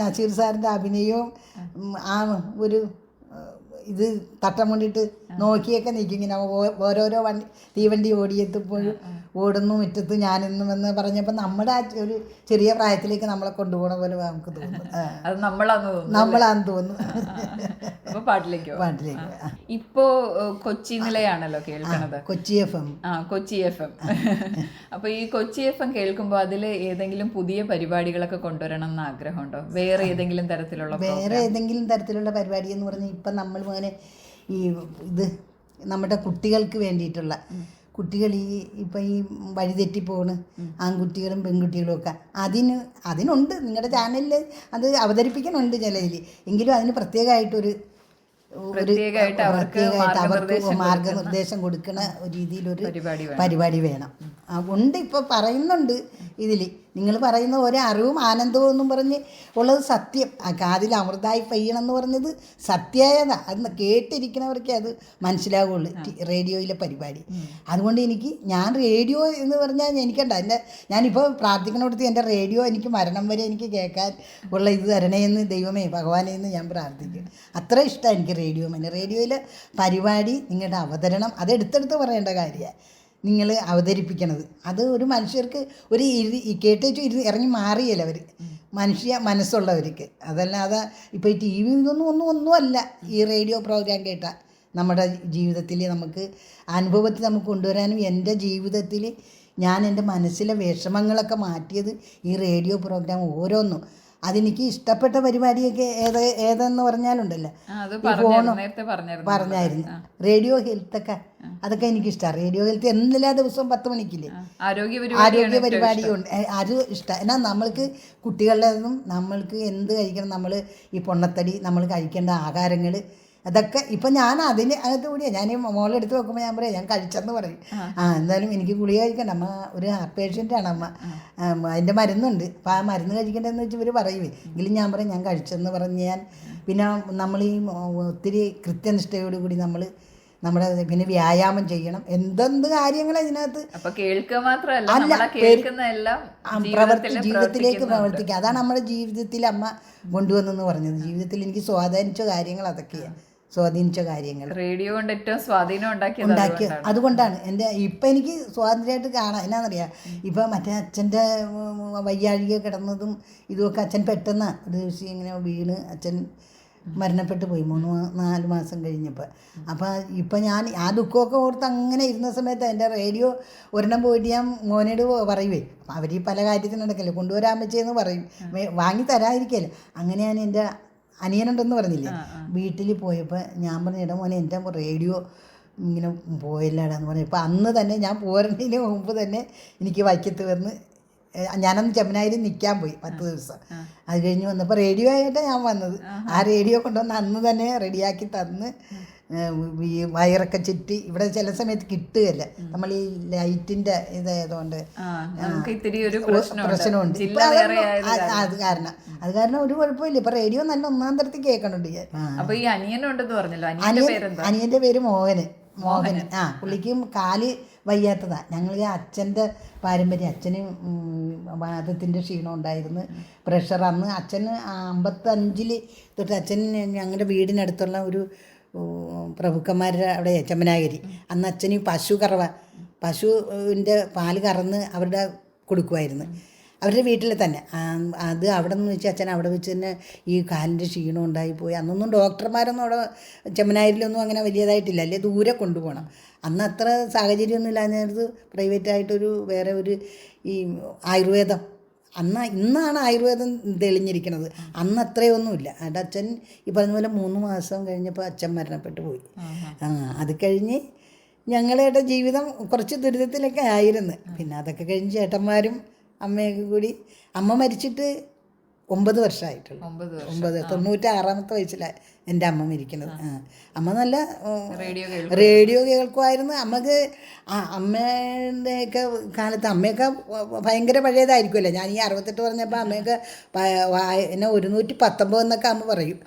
നസീർ സാറിന്റെ അഭിനയവും ആ. ഒരു ഇത് തട്ടം കൊണ്ടിട്ട് നോക്കിയൊക്കെ നിൽക്കും. ഇങ്ങനെ ഓരോരോ വണ്ടി തീവണ്ടി ഓടിയെത്തുമ്പോഴും ഓടുന്നു മുറ്റത്ത് ഞാനെന്നും എന്ന് പറഞ്ഞപ്പോൾ നമ്മുടെ ആ ഒരു ചെറിയ പ്രായത്തിലേക്ക് നമ്മളെ കൊണ്ടുപോകണ പോലെ നമുക്ക് തോന്നുന്നു അത് നമ്മളാന്ന് തോന്നുന്നു നമ്മളാന്ന് തോന്നുന്നു അപ്പൊ പാട്ടിലേക്കോ. ഇപ്പോ കൊച്ചി നിലയാണല്ലോ കേൾക്കുന്നത് കൊച്ചി എഫ് എം. ആ കൊച്ചി എഫ് എം. അപ്പൊ ഈ കൊച്ചി എഫ് എം കേൾക്കുമ്പോൾ അതിൽ ഏതെങ്കിലും പുതിയ പരിപാടികളൊക്കെ കൊണ്ടുവരണം എന്ന് ആഗ്രഹമുണ്ടോ? വേറെ ഏതെങ്കിലും തരത്തിലുള്ള വേറെ ഏതെങ്കിലും തരത്തിലുള്ള പരിപാടി എന്ന് പറഞ്ഞാൽ ഇപ്പം നമ്മൾ അങ്ങനെ ഈ ഇത് നമ്മുടെ കുട്ടികൾക്ക് വേണ്ടിയിട്ടുള്ള കുട്ടികൾ ഈ ഇപ്പം ഈ വഴിതെറ്റി പോണ് ആൺകുട്ടികളും പെൺകുട്ടികളും ഒക്കെ. അതിന് അതിനുണ്ട്. നിങ്ങളുടെ ചാനലിൽ അത് അവതരിപ്പിക്കണുണ്ട് ചിലതിൽ. എങ്കിലും അതിന് പ്രത്യേകമായിട്ടൊരു ഒരു പ്രത്യേകമായിട്ട് അവർക്ക് മാർഗനിർദ്ദേശം കൊടുക്കുന്ന രീതിയിലൊരു പരിപാടി വേണം. പരിപാടി വേണം. ഉണ്ട് ഇപ്പോൾ പറയുന്നുണ്ട്. ഇതിൽ നിങ്ങൾ പറയുന്ന ഒരു അറിവും ആനന്ദവും എന്നും പറഞ്ഞ് ഉള്ളത് സത്യം. ആ കാതിൽ അമൃതായി പെയ്യണം എന്ന് പറഞ്ഞത് സത്യായത അത് കേട്ടിരിക്കുന്നവർക്കേ അത് മനസ്സിലാവുള്ളൂ. റേഡിയോയിലെ പരിപാടി. അതുകൊണ്ട് എനിക്ക് ഞാൻ റേഡിയോ എന്ന് പറഞ്ഞാൽ എനിക്കണ്ട. എന്റെ ഞാനിപ്പോൾ പ്രാർത്ഥിക്കണോടത്ത് എന്റെ റേഡിയോ എനിക്ക് മരണം വരെ എനിക്ക് കേൾക്കാൻ ഉള്ള ഇത് തരണേ എന്ന് ദൈവമേ ഭഗവാനെ എന്ന് ഞാൻ പ്രാർത്ഥിക്കും. അത്ര ഇഷ്ടമാണ് എനിക്ക് റേഡിയോ മനെ റേഡിയോയിലെ പരിപാടി നിങ്ങളുടെ അവതരണം അത് എടുത്തെടുത്ത് പറയേണ്ട കാര്യമാണ്. നിങ്ങൾ അവതരിപ്പിക്കണത്. അത് ഒരു മനുഷ്യർക്ക് ഒരു ഇരി ഈ കേട്ടേച്ചു ഇരുന്ന് ഇറങ്ങി മാറിയല്ല അവർ മനുഷ്യ മനസ്സുള്ളവർക്ക്. അതല്ലാതെ ഇപ്പോൾ ഈ ടി വി ഇതൊന്നും ഒന്നും ഒന്നുമല്ല. ഈ റേഡിയോ പ്രോഗ്രാം കേട്ടാൽ നമ്മുടെ ജീവിതത്തിൽ നമുക്ക് അനുഭവത്തിൽ നമുക്ക് കൊണ്ടുവരാനും എന്റെ ജീവിതത്തിൽ ഞാൻ എന്റെ മനസ്സിലെ വിഷമങ്ങളൊക്കെ മാറ്റിയത് ഈ റേഡിയോ പ്രോഗ്രാം ഓരോന്നും. അതെനിക്ക് ഇഷ്ടപ്പെട്ട പരിപാടിയൊക്കെ ഏത് ഏതെന്ന് പറഞ്ഞാലുണ്ടല്ലോ. പറഞ്ഞായിരുന്നു. റേഡിയോ ഹെൽത്ത് ഹെൽത്തൊക്കെ അതൊക്കെ എനിക്കിഷ്ടമാണ് റേഡിയോ ഹെൽത്ത് എല്ലാ ദിവസവും പത്ത് മണിക്കില്ലേ? ആരോഗ്യ പരിപാടിയുണ്ട്. അത് ഇഷ്ടം. എന്നാൽ നമ്മൾക്ക് കുട്ടികളുടെ നമ്മൾക്ക് എന്ത് കഴിക്കണം നമ്മൾ ഈ പൊണ്ണത്തടി നമ്മൾ കഴിക്കേണ്ട ആഹാരങ്ങൾ അതൊക്കെ ഇപ്പം ഞാൻ അതിന് അകത്ത് കൂടിയാണ് ഞാൻ ഈ മോളെടുത്ത് വെക്കുമ്പോൾ ഞാൻ പറയാം ഞാൻ കഴിച്ചെന്ന് പറയും. ആ. എന്തായാലും എനിക്ക് ഗുളിക കഴിക്കണ്ട. അമ്മ ഒരു ഹാർട്ട് പേഷ്യന്റാണ് അമ്മ. അതിന്റെ മരുന്നുണ്ട്. അപ്പോൾ ആ മരുന്ന് കഴിക്കണ്ടെന്ന് വെച്ച് ഇവർ പറയുമേ എങ്കിലും ഞാൻ പറയും ഞാൻ കഴിച്ചെന്ന് പറഞ്ഞ് ഞാൻ പിന്നെ നമ്മൾ ഈ ഒത്തിരി കൃത്യനിഷ്ഠയോടുകൂടി നമ്മൾ നമ്മുടെ പിന്നെ വ്യായാമം ചെയ്യണം. എന്തെന്ത് കാര്യങ്ങൾ ഇതിനകത്ത്? അപ്പൊ കേൾക്കുക മാത്രമല്ല അല്ല, പ്രവർത്തി ജീവിതത്തിലേക്ക് പ്രവർത്തിക്കുക. അതാണ് നമ്മുടെ ജീവിതത്തിൽ അമ്മ കൊണ്ടുവന്നെന്ന് പറഞ്ഞത്. ജീവിതത്തിൽ എനിക്ക് സ്വാധീനിച്ച കാര്യങ്ങൾ അതൊക്കെയാണ് സ്വാധീനിച്ച കാര്യങ്ങൾ. റേഡിയോ കൊണ്ട് ഏറ്റവും സ്വാധീനം ഉണ്ടാക്കി ഉണ്ടാക്കിയ അതുകൊണ്ടാണ്. എന്റെ ഇപ്പം എനിക്ക് സ്വാതന്ത്ര്യമായിട്ട് കാണാം. എന്നാന്നറിയാം? ഇപ്പം മറ്റേ അച്ഛന്റെ വയ്യാഴിക കിടന്നതും ഇതുമൊക്കെ അച്ഛൻ പെട്ടെന്ന് ഒരു ദിവസം ഇങ്ങനെ വീണ് അച്ഛൻ മരണപ്പെട്ടു പോയി. മൂന്ന് നാല് മാസം കഴിഞ്ഞപ്പോൾ. അപ്പോൾ ഇപ്പം ഞാൻ ആ ദുഃഖമൊക്കെ ഓർത്ത് അങ്ങനെ ഇരുന്ന സമയത്ത് എന്റെ റേഡിയോ ഒരെണ്ണം പോയിട്ട് ഞാൻ മോനോട് പറയുവേ. അവർ ഈ പല കാര്യത്തിനും നടക്കല്ലേ? കൊണ്ടുവരാൻ പറ്റിയെന്ന് പറയും. വാങ്ങി തരാതിരിക്കല്ലേ? അങ്ങനെയാണ് ഞാൻ എന്റെ അനിയനുണ്ടെന്ന് പറഞ്ഞില്ലേ? വീട്ടിൽ പോയപ്പോൾ ഞാൻ പറഞ്ഞ ഇട മോനെ എന്റെ റേഡിയോ ഇങ്ങനെ പോയില്ലാടാന്ന് പറഞ്ഞു. ഇപ്പം അന്ന് തന്നെ ഞാൻ പോരുന്നതിന് മുമ്പ് തന്നെ എനിക്ക് വൈക്കത്ത് വന്ന് ഞാനന്ന് ചെമ്മനായിൽ നിൽക്കാൻ പോയി പത്ത് ദിവസം. അത് കഴിഞ്ഞ് വന്നപ്പോൾ റേഡിയോ ആയിട്ടാണ് ഞാൻ വന്നത്. ആ റേഡിയോ കൊണ്ടുവന്ന് അന്ന് തന്നെ റെഡിയാക്കി തന്ന്. ഈ വയറൊക്കെ ചുറ്റി ഇവിടെ ചില സമയത്ത് കിട്ടുകയല്ല. നമ്മൾ ഈ ലൈറ്റിന്റെ ഇതായതുകൊണ്ട് പ്രശ്നമുണ്ട്. അത് കാരണം അത് കാരണം. ഒരു കുഴപ്പമില്ല. ഇപ്പൊ റേഡിയോ നല്ല ഒന്നാം തരത്തിൽ കേൾക്കണുണ്ട്. ഞാൻ അനിയന്റെ പേര് മോഹന്. മോഹൻ ആ പുള്ളിക്കും കാൽ വയ്യാത്തതാ. ഞങ്ങൾ അച്ഛന്റെ പാരമ്പര്യം അച്ഛന് വാദത്തിന്റെ ക്ഷീണം ഉണ്ടായിരുന്നു. പ്രഷർ അന്ന് അച്ഛന് അമ്പത്തഞ്ചിൽ തൊട്ട് അച്ഛൻ ഞങ്ങളുടെ വീടിനടുത്തുള്ള ഒരു പ്രഭുക്കന്മാരുടെ അവിടെ ചമ്മനാഗിരി. അന്ന് അച്ഛന് പശു കറവ പശുവിന്റെ പാൽ കറന്ന് അവരുടെ കൊടുക്കുമായിരുന്നു. അവരുടെ വീട്ടിൽ തന്നെ. അത് അവിടെ നിന്ന് വെച്ച് അച്ഛൻ അവിടെ വെച്ച് തന്നെ ഈ കാലിന്റെ ക്ഷീണം ഉണ്ടായിപ്പോയി അന്നൊന്നും ഡോക്ടർമാരൊന്നും അവിടെ ചെമ്മനായിരിലൊന്നും അങ്ങനെ വലിയതായിട്ടില്ല. അല്ലേ? ദൂരെ കൊണ്ടുപോകണം. അന്ന് അത്ര സാഹചര്യമൊന്നും ഇല്ലാഞ്ഞത് പ്രൈവറ്റായിട്ടൊരു വേറെ ഒരു ഈ ആയുർവേദം അന്ന് ഇന്നാണ് ആയുർവേദം തെളിഞ്ഞിരിക്കുന്നത് അന്ന് അത്രയൊന്നുമില്ല. അവിടെ അച്ഛൻ ഈ പറഞ്ഞ പോലെ മൂന്ന് മാസം കഴിഞ്ഞപ്പോൾ അച്ഛൻ മരണപ്പെട്ടു പോയി. ആ അത് കഴിഞ്ഞ് ഞങ്ങളുടെ ജീവിതം കുറച്ച് ദുരിതത്തിലൊക്കെ ആയിരുന്നു. പിന്നെ അതൊക്കെ കഴിഞ്ഞ് ചേട്ടന്മാരും അമ്മയൊക്കെ കൂടി അമ്മ മരിച്ചിട്ട് ഒമ്പത് വർഷമായിട്ടുള്ളൂ ഒമ്പത് വർഷം. ഒമ്പത് തൊണ്ണൂറ്റാറാമത്തെ വയസ്സിലാണ് എന്റെ അമ്മ മരിക്കുന്നത് അമ്മ നല്ല റേഡിയോ റേഡിയോ കേൾക്കുമായിരുന്നു. അമ്മയ്ക്ക് ആ അമ്മേന്റെയൊക്കെ കാലത്ത് അമ്മയൊക്കെ ഭയങ്കര പഴയതായിരിക്കുമല്ലോ? ഞാൻ ഈ അറുപത്തെട്ട് പറഞ്ഞപ്പോൾ അമ്മയൊക്കെ എന്നെ ഒരുന്നൂറ്റി പത്തൊമ്പത് എന്നൊക്കെ അമ്മ പറയും.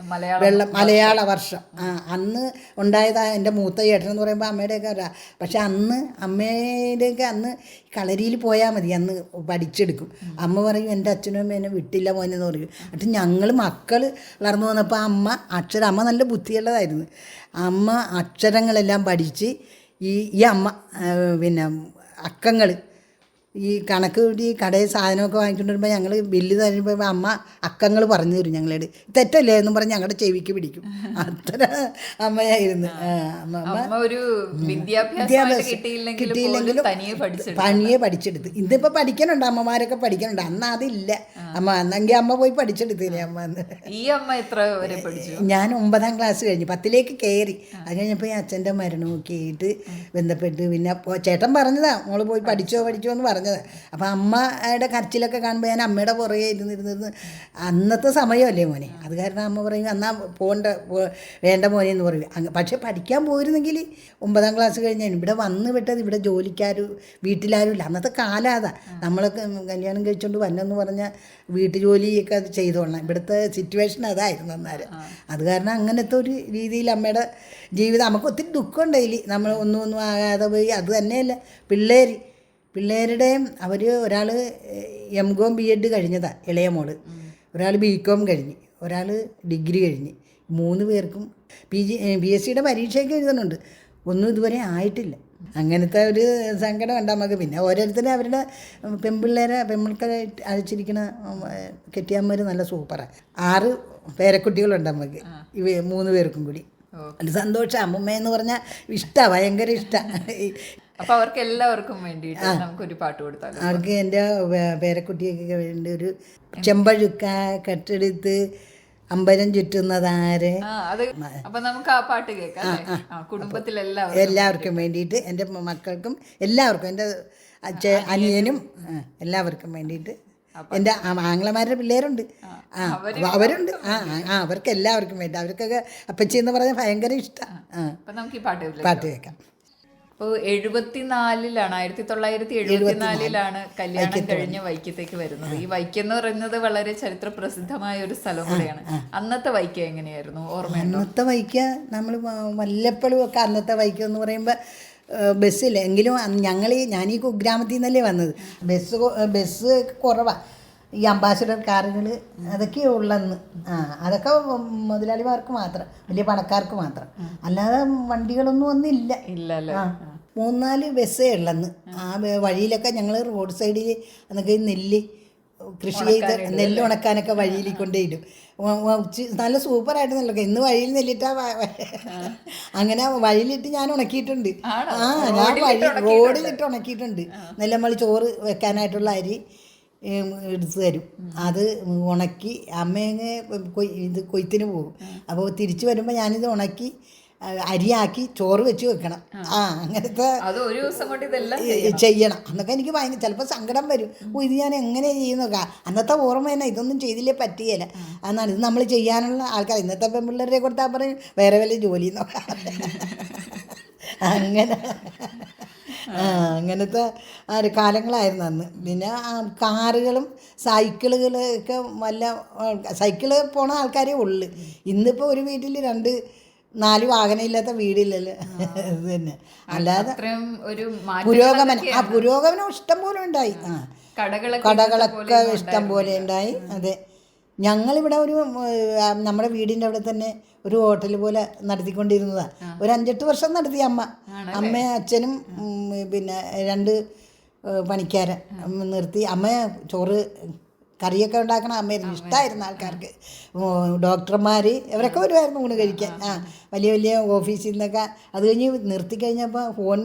വെള്ളം മലയാള വർഷം. ആ അന്ന് ഉണ്ടായതാ എന്റെ മൂത്ത ചേട്ടൻ എന്ന് പറയുമ്പോൾ അമ്മയുടെയൊക്കെ അറിയാം പക്ഷെ അന്ന് അമ്മയുടെയൊക്കെ അന്ന് കളരിയിൽ പോയാൽ മതി. അന്ന് പഠിച്ചെടുക്കും. അമ്മ പറയും എന്റെ അച്ഛനും അമ്മ എന്നെ വിട്ടില്ല മോനെ എന്ന് പറയും. എന്നിട്ട് ഞങ്ങൾ മക്കൾ വളർന്നു വന്നപ്പോൾ അമ്മ അക്ഷരം അമ്മ നല്ല ബുദ്ധിയുള്ളതായിരുന്നു. അമ്മ അക്ഷരങ്ങളെല്ലാം പഠിച്ച് ഈ ഈ അമ്മ പിന്നെ അക്കങ്ങൾ ഈ കണക്ക് കൂടി കടയിൽ സാധനമൊക്കെ വാങ്ങിക്കൊണ്ട് വരുമ്പോൾ ഞങ്ങൾ ബില്ല് തരുമ്പോൾ അമ്മ അക്കങ്ങൾ പറഞ്ഞു തരും ഞങ്ങളോട്. തെറ്റല്ലേ? എന്നും പറഞ്ഞ് ഞങ്ങളുടെ ചെവിക്ക് പിടിക്കും. അത്ര അമ്മയായിരുന്നു. അമ്മ ഒരു വിദ്യാഭ്യാസം കിട്ടിയില്ലെങ്കിലും പണിയെ പഠിച്ചെടുത്ത്. ഇതിപ്പോൾ പഠിക്കണുണ്ട് അമ്മമാരൊക്കെ പഠിക്കണുണ്ട്. അന്ന് അതില്ല. അമ്മ അന്നെങ്കിൽ അമ്മ പോയി പഠിച്ചെടുത്തില്ലേ അമ്മ അന്ന്? ഈ അമ്മ എത്ര വരെ പഠിച്ചു? ഞാൻ ഒമ്പതാം ക്ലാസ് കഴിഞ്ഞു. പത്തിലേക്ക് കയറി അത് കഴിഞ്ഞപ്പോൾ ഈ അച്ഛന്റെ മരണമൊക്കെ ആയിട്ട് ബന്ധപ്പെട്ട് പിന്നെ ചേട്ടൻ പറഞ്ഞതാ മോൾ പോയി പഠിച്ചോ പഠിച്ചോ എന്ന് പറഞ്ഞത്. അപ്പം അമ്മയുടെ കരച്ചിലൊക്കെ കാണുമ്പോൾ ഞാൻ അമ്മയുടെ പുറകെ ഇരുന്നിരുന്നിരുന്ന് അന്നത്തെ സമയമല്ലേ മോനെ? അത് കാരണം അമ്മ പറയും എന്നാ പോകേണ്ട വേണ്ട മോനെ എന്ന് പറയും. പക്ഷെ പഠിക്കാൻ പോയിരുന്നെങ്കിൽ ഒമ്പതാം ക്ലാസ് കഴിഞ്ഞാൽ ഇവിടെ വന്ന് വിട്ടത് ഇവിടെ ജോലിക്കാരും വീട്ടിലാരും ഇല്ല. അന്നത്തെ കാലം അതാ. നമ്മളൊക്കെ കല്യാണം കഴിച്ചുകൊണ്ട് വന്നെന്ന് പറഞ്ഞാൽ വീട്ടുജോലിയൊക്കെ അത് ചെയ്തോളണം ഇവിടുത്തെ സിറ്റുവേഷൻ അതായിരുന്നു എന്നാൽ അത് കാരണം അങ്ങനത്തെ ഒരു രീതിയിൽ അമ്മയുടെ ജീവിതം. നമുക്ക് ഒത്തിരി ദുഃഖം അതിൽ നമ്മൾ ഒന്നും ഒന്നും ആകാതെ പോയി. അത് തന്നെയല്ല. പിള്ളേർ പിള്ളേരുടെയും അവർ ഒരാൾ എം കോം ബി എഡ് കഴിഞ്ഞതാണ് ഇളയ മോൾ. ഒരാൾ ബി കോം കഴിഞ്ഞ് ഒരാൾ ഡിഗ്രി കഴിഞ്ഞ്. മൂന്ന് പേർക്കും പി ജി പി എസ് സിയുടെ പരീക്ഷയൊക്കെ എഴുതുന്നുണ്ട്. ഒന്നും ഇതുവരെ ആയിട്ടില്ല. അങ്ങനത്തെ ഒരു സങ്കടം ഉണ്ട് നമുക്ക് പിന്നെ ഓരോരുത്തരും അവരുടെ പെൺപിള്ളേരെ പെൺമക്കളെ അയച്ചിരിക്കുന്ന കെട്ടിയമ്മര് നല്ല സൂപ്പറാണ് ആറ് പേരക്കുട്ടികളുണ്ട് നമുക്ക് ഇവ മൂന്ന് പേർക്കും കൂടി. സന്തോഷം. അമ്മമ്മ എന്ന് പറഞ്ഞാൽ ഇഷ്ടമാണ് ഭയങ്കര ഇഷ്ടമാണ് അപ്പൊ അവർക്ക് എല്ലാവർക്കും വേണ്ടിയിട്ട് നമുക്കൊരു പാട്ട് കൊടുത്താൽ അവർക്ക് എന്റെ പേരക്കുട്ടിയൊക്കെ വേണ്ടി ഒരു ചെമ്പഴുക്ക കെട്ടെടുത്ത് അമ്പലം ചുറ്റുന്നതാരെ. അപ്പൊ നമുക്ക് ആ പാട്ട് കേൾക്കാം കുടുംബത്തിലെല്ലാവർക്കും എല്ലാവർക്കും വേണ്ടിയിട്ട്. എന്റെ മക്കൾക്കും എല്ലാവർക്കും എന്റെ അച്ഛ അനിയനും. എല്ലാവർക്കും വേണ്ടിയിട്ട് എന്റെ ആംഗ്ലമാരുടെ പിള്ളേരുണ്ട്. ആ അവരുണ്ട്. ആ ആ അവർക്ക് എല്ലാവർക്കും വേണ്ടി. അവർക്കൊക്കെ അപ്പച്ചി എന്ന് പറഞ്ഞാൽ ഭയങ്കര ഇഷ്ടമാണ് പാട്ട് കേൾക്കാം. അപ്പോൾ എഴുപത്തിനാലിലാണ് ആയിരത്തി തൊള്ളായിരത്തി എഴുപത്തിനാലിലാണ് കല്യാണം കഴിഞ്ഞ് വൈക്കത്തേക്ക് വരുന്നത്. ഈ വൈക്കം എന്ന് പറയുന്നത് വളരെ ചരിത്ര പ്രസിദ്ധമായ ഒരു സ്ഥലം കൂടെയാണ്. അന്നത്തെ വൈക്കം എങ്ങനെയായിരുന്നു? ഓർമ്മ അന്നത്തെ വൈക്ക നമ്മൾ വല്ലപ്പോഴും ഒക്കെ അന്നത്തെ വൈക്കം എന്ന് പറയുമ്പോൾ ബസ്സില്ല എങ്കിലും ഞങ്ങൾ ഞാൻ ഈ കുഗ്രാമത്തിൽ നിന്നല്ലേ വന്നത്. ബസ് ബസ് കുറവാണ് ഈ അംബാസിഡർ കാറുകൾ അതൊക്കെ ഉള്ളെന്ന്. ആ അതൊക്കെ മുതലാളിമാർക്ക് മാത്രം വലിയ പണക്കാർക്ക് മാത്രം. അല്ലാതെ വണ്ടികളൊന്നും ഒന്നില്ല ഇല്ല മൂന്നാൽ ബസ്സേ ഉള്ളെന്ന്. ആ. വഴിയിലൊക്കെ ഞങ്ങൾ റോഡ് സൈഡിൽ എന്നൊക്കെ നെല്ല് കൃഷി ചെയ്ത് നെല്ല് ഉണക്കാനൊക്കെ വഴിയിൽ കൊണ്ടേയിടും നല്ല സൂപ്പറായിട്ട് നെല്ലൊക്കെ. ഇന്ന് വഴിയിൽ നെല്ലിട്ടാ അങ്ങനെ വഴിയിലിട്ട് ഞാൻ ഉണക്കിയിട്ടുണ്ട്. ആ ഞാൻ വഴി റോഡിലിട്ട് ഉണക്കിയിട്ടുണ്ട്. നെല്ലമ്മളി ചോറ് വെക്കാനായിട്ടുള്ള അരി എടുത്തു തരും. അത് ഉണക്കി അമ്മയങ്ങ് ഇത് കൊയ്ത്തിന് പോകും. അപ്പോൾ തിരിച്ചു വരുമ്പോൾ ഞാനിത് ഉണക്കി അരിയാക്കി ചോറ് വെച്ച് വെക്കണം. ആ. അങ്ങനത്തെ ചെയ്യണം. എന്നൊക്കെ എനിക്ക് ഭയങ്കര ചിലപ്പോൾ സങ്കടം വരും. ഓ ഇത് ഞാൻ എങ്ങനെ ചെയ്യുന്നൊക്കെ അന്നത്തെ ഓർമ്മ തന്നെ ഇതൊന്നും ചെയ്തില്ലേ പറ്റിയല്ല എന്നാണ് ഇത് നമ്മൾ ചെയ്യാനുള്ള ആൾക്കാർ. ഇന്നത്തെ പെൺപിള്ളേരെ കൊടുത്താൽ പറയും വേറെ വല്ല ജോലി നോക്കാം. അങ്ങനെ. അങ്ങനത്തെ ആ ഒരു കാലങ്ങളായിരുന്നു അന്ന്. പിന്നെ കാറുകളും സൈക്കിളുകളൊക്കെ വല്ല സൈക്കിൾ പോണ ആൾക്കാരേ ഉള്ളു. ഇന്നിപ്പോൾ ഒരു വീട്ടിൽ രണ്ട് നാല് വാഹനം ഇല്ലാത്ത വീടില്ലല്ലോ. ഇത് തന്നെ. അല്ലാതെ ഒരു പുരോഗമനം. ആ പുരോഗമനം ഇഷ്ടം പോലെ ഉണ്ടായി. ആ. കടകളൊക്കെ ഇഷ്ടം പോലെ ഉണ്ടായി. അതെ. ഞങ്ങളിവിടെ ഒരു നമ്മുടെ വീടിന്റെ അവിടെ തന്നെ ഒരു ഹോട്ടൽ പോലെ നടത്തിക്കൊണ്ടിരുന്നതാണ് ഒരു അഞ്ചെട്ട് വർഷം നടത്തി അമ്മ. അമ്മയും അച്ഛനും പിന്നെ രണ്ട് പണിക്കാരൻ. നിർത്തി. അമ്മ ചോറ് കറിയൊക്കെ ഉണ്ടാക്കണ. അമ്മയായിരുന്നു. ഇഷ്ടമായിരുന്നു ആൾക്കാർക്ക്. ഡോക്ടർമാർ ഇവരൊക്കെ വരുമായിരുന്നു ഊണ് കഴിക്കാൻ. ആ. വലിയ വലിയ ഓഫീസിൽ നിന്നൊക്കെ. അത് കഴിഞ്ഞ് നിർത്തി കഴിഞ്ഞപ്പോൾ ഫോൺ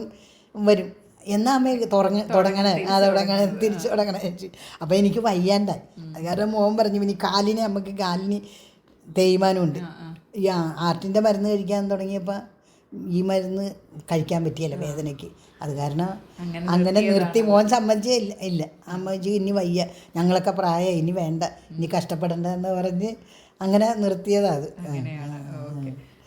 വരും. എന്നാ അമ്മ തുടങ്ങ തുടങ്ങണേ. ആ തുടങ്ങണേ തിരിച്ചു തുടങ്ങണേ. അപ്പോൾ എനിക്ക് വയ്യാണ്ടായി. അത് കാരണം മോൻ പറഞ്ഞു ഇനി കാലിന് നമുക്ക് കാലിന് തേയ്മാനമുണ്ട്. ഈ ആർട്ടിന്റെ മരുന്ന് കഴിക്കാൻ തുടങ്ങിയപ്പോൾ ഈ മരുന്ന് കഴിക്കാൻ പറ്റിയല്ല വേദനയ്ക്ക്. അത് കാരണം അങ്ങനെ നിർത്തി മോൻ സമ്മതിച്ചേ ഇല്ല ഇല്ല. അമ്മച്ചു ഇനി വയ്യ. ഞങ്ങളൊക്കെ പ്രായം ഇനി വേണ്ട. ഇനി കഷ്ടപ്പെടണ്ട എന്ന് പറഞ്ഞ് അങ്ങനെ നിർത്തിയതാണ് അത്.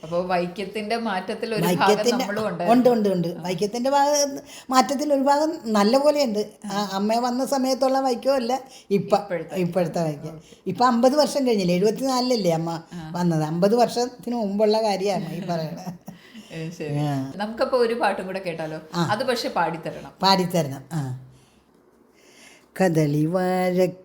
അപ്പോൾ വൈക്യത്തിന്റെ മാറ്റത്തിൽ ഒരു ഭാഗം നമ്മളും ഉണ്ട്. ഉണ്ട് ഉണ്ട് വൈക്യത്തിന്റെ ഭാഗം മാറ്റത്തിൽ ഒരു ഭാഗം നല്ല പോലെയുണ്ട്. ആ അമ്മ വന്ന സമയത്തുള്ള വൈക്യമല്ല ഇപ്പ ഇപ്പോഴത്തെ വൈക്കം ഇപ്പം അമ്പത് വർഷം കഴിഞ്ഞില്ലേ? എഴുപത്തിനാലിലല്ലേ അമ്മ വന്നത്? അമ്പത് വർഷത്തിന് മുമ്പുള്ള കാര്യമാണ് ഈ പറയണത് നമുക്കപ്പോ ഒരു പാട്ടും കൂടെ കേട്ടാലോ? അത് പക്ഷെ പാടിത്തരണം. പാടിത്തരണം. ആ. കദളി വാഴക്കൈയിലിരുന്നു.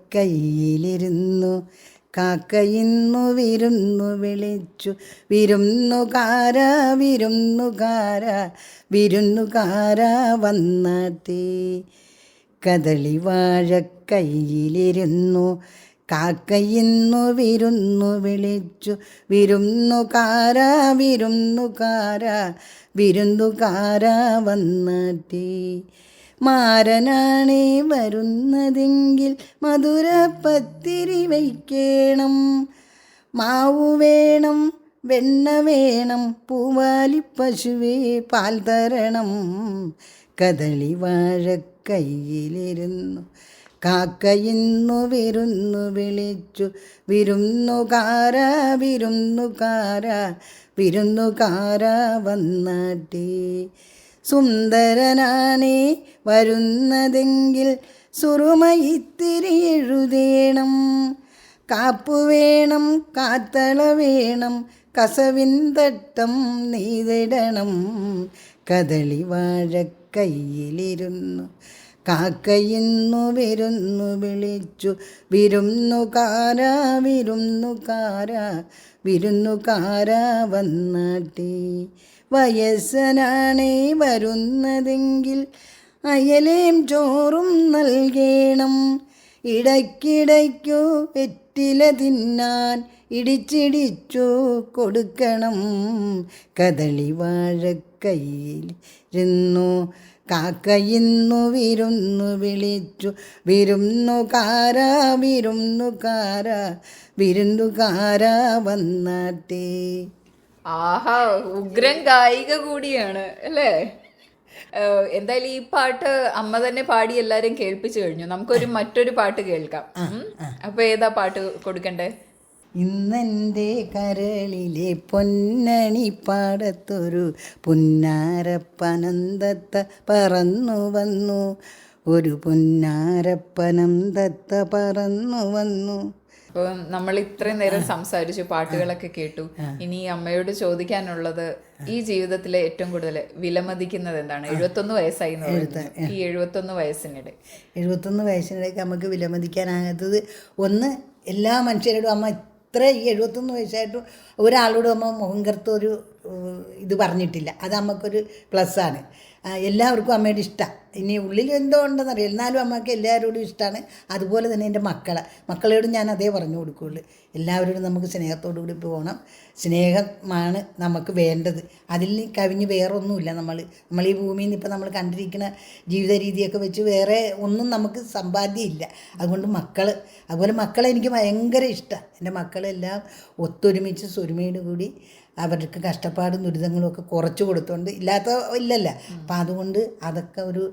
കാക്കയിന്നു വിരുന്നു വിളിച്ചു. വിരുന്നുകാര വിരുന്നുകാര വിരുന്നുകാര വന്നതേ. കദളി വാഴക്കൈയിലിരുന്നു. കാക്കയിന്നു വിരുന്നു വിളിച്ചു. വിരുന്നുകാര വിരുന്നുകാര വിരുന്നുകാര വന്നാട്ടേ മാരനാണേ വരുന്നതെങ്കിൽ മധുര പത്തിരി വയ്ക്കണം. മാവു വേണം വെണ്ണ വേണം പൂവാലി പശുവേ പാൽ തരണം. കദളി വാഴക്കൈയിലിരുന്നു കാക്കയിന്നു വിരുന്നു വിളിച്ചു. വിരുന്നുകാര വിരുന്നുകാര വിരുന്നുകാര വന്നാട്ടേ. സുന്ദരനാണേ വരുന്നതെങ്കിൽ സുറുമയിത്തിരി എഴുതേണം. കാപ്പു വേണം കാത്തള വേണം കസവിൻ തട്ടം നെയ്തിടണം. കദളി വാഴക്കയ്യിലിരുന്നു കാക്കയിന്നു വിരുന്നു വിളിച്ചു. വിരുന്നുകാര വിരുന്നു കാരാ വന്നാട്ടേ. വയസ്സനാണേ വരുന്നതെങ്കിൽ അയലേം ചോറും നൽകേണം. ഇടയ്ക്കിടയ്ക്കു വെറ്റില തിന്നാൻ ഇടിച്ചിടിച്ചു കൊടുക്കണം. കദളി വാഴക്കൈയിൽ ഇരുന്നു കാക്കയിന്നു വിരുന്നു വിളിച്ചു. വിരുന്നുകാര വിരുന്നുകാര വിരുന്നുകാര വന്നാട്ടേ. ആഹാ ഉഗ്രൻ ഗായിക കൂടിയാണ് അല്ലേ? എന്തായാലും ഈ പാട്ട് അമ്മ തന്നെ പാടി എല്ലാരും കേൾപ്പിച്ചു കഴിഞ്ഞു. നമുക്കൊരു മറ്റൊരു പാട്ട് കേൾക്കാം. അപ്പൊ ഏതാ പാട്ട് കൊടുക്കണ്ടേ? ഇന്നെന്റെ കരളിലെ പൊന്നണി പാടത്തൊരു പുന്നാരപ്പനന്തത്ത പറന്നു വന്നു. ഒരു പുന്നാരപ്പനന്തത്ത പറന്നു വന്നു. അപ്പൊ നമ്മൾ ഇത്രയും നേരം സംസാരിച്ചു പാട്ടുകളൊക്കെ കേട്ടു. ഇനി അമ്മയോട് ചോദിക്കാനുള്ളത് ഈ ജീവിതത്തിലെ ഏറ്റവും കൂടുതൽ വിലമതിക്കുന്നത് എന്താണ്? എഴുപത്തൊന്ന് വയസ്സായി. ഈ എഴുപത്തൊന്ന് വയസ്സിനിടെ. എഴുപത്തൊന്ന് വയസ്സിനിടയ്ക്ക് നമുക്ക് വിലമതിക്കാനാകാത്തത് ഒന്ന് എല്ലാ മനുഷ്യരോടും അമ്മ ഇത്ര ഈ എഴുപത്തൊന്ന് വയസ്സായിട്ടും ഒരാളോടും അമ്മ മുഖം കറുത്ത ഒരു ഇത് പറഞ്ഞിട്ടില്ല. അത് അമ്മക്കൊരു പ്ലസ്സാണ്. എല്ലാവർക്കും അമ്മയുടെ ഇഷ്ടമാണ് ഇനി ഉള്ളിൽ എന്തോ ഉണ്ടെന്നറിയാം. എന്നാലും അമ്മയ്ക്ക് എല്ലാവരോടും ഇഷ്ടമാണ് അതുപോലെ തന്നെ എന്റെ മക്കളെ. മക്കളോടും ഞാൻ അതേ പറഞ്ഞു കൊടുക്കുകയുള്ളൂ എല്ലാവരോടും നമുക്ക് സ്നേഹത്തോടു കൂടി പോകണം. സ്നേഹമാണ് നമുക്ക് വേണ്ടത്. അതിൽ കവിഞ്ഞ് വേറെ ഒന്നുമില്ല നമ്മൾ. നമ്മൾ ഈ ഭൂമിയിൽ നിന്ന് ഇപ്പം നമ്മൾ കണ്ടിരിക്കുന്ന ജീവിത രീതിയൊക്കെ വെച്ച് വേറെ ഒന്നും നമുക്ക് സമ്പാദ്യമില്ല. അതുകൊണ്ട് മക്കൾ അതുപോലെ മക്കളെ എനിക്ക് ഭയങ്കര ഇഷ്ടമാണ് എന്റെ മക്കളെല്ലാം ഒത്തൊരുമിച്ച് സ്വരുമയോട് കൂടി അവർക്ക് കഷ്ടപ്പാടും ദുരിതങ്ങളും ഒക്കെ കുറച്ച് കൊടുത്തോണ്ട് ഇല്ലാത്ത ഇല്ലല്ല. അപ്പം അതുകൊണ്ട് അതൊക്കെ ഒരു